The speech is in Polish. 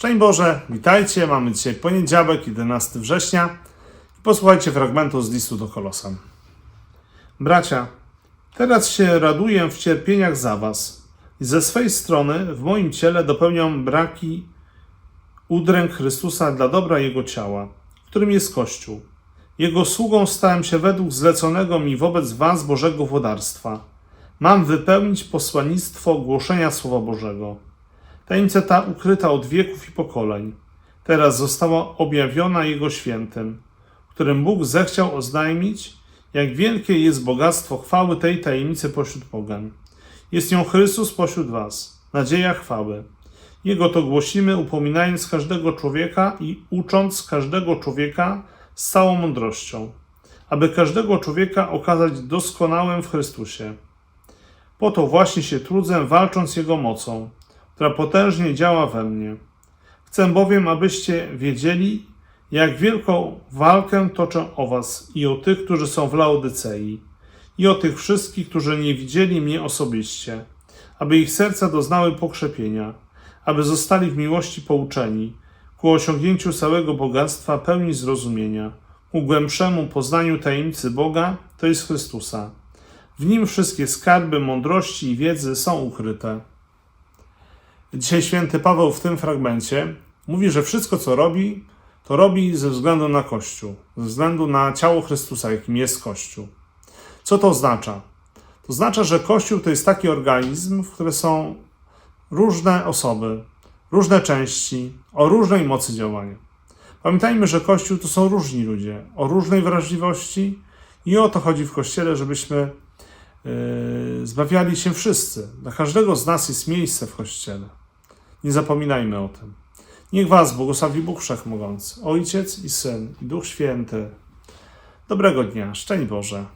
Szczęść Boże, witajcie. Mamy dzisiaj poniedziałek, 11 września. Posłuchajcie fragmentu z listu do Kolosan. Bracia, teraz się raduję w cierpieniach za was i ze swej strony w moim ciele dopełniam braki udręk Chrystusa dla dobra Jego ciała, którym jest Kościół. Jego sługą stałem się według zleconego mi wobec was Bożego włodarstwa. Mam wypełnić posłannictwo głoszenia Słowa Bożego. Tajemnica ta ukryta od wieków i pokoleń, teraz została objawiona Jego świętym, którym Bóg zechciał oznajmić, jak wielkie jest bogactwo chwały tej tajemnicy pośród pogan. Jest nią Chrystus pośród was, nadzieja chwały. Jego to głosimy, upominając każdego człowieka i ucząc każdego człowieka z całą mądrością, aby każdego człowieka okazać doskonałym w Chrystusie. Po to właśnie się trudzę, walcząc Jego mocą, która potężnie działa we mnie. Chcę bowiem, abyście wiedzieli, jak wielką walkę toczę o was i o tych, którzy są w Laodycei, i o tych wszystkich, którzy nie widzieli mnie osobiście, aby ich serca doznały pokrzepienia, aby zostali w miłości pouczeni, ku osiągnięciu całego bogactwa pełni zrozumienia, ku głębszemu poznaniu tajemnicy Boga, to jest Chrystusa. W nim wszystkie skarby mądrości i wiedzy są ukryte. Dzisiaj święty Paweł w tym fragmencie mówi, że wszystko, co robi, to robi ze względu na Kościół, ze względu na ciało Chrystusa, jakim jest Kościół. Co to oznacza? To oznacza, że Kościół to jest taki organizm, w którym są różne osoby, różne części, o różnej mocy działania. Pamiętajmy, że Kościół to są różni ludzie, o różnej wrażliwości i o to chodzi w Kościele, żebyśmy yy, zbawiali się wszyscy. Dla każdego z nas jest miejsce w Kościele. Nie zapominajmy o tym. Niech Was błogosławi Bóg Wszechmogący, Ojciec i Syn i Duch Święty. Dobrego dnia, szczęść Boże.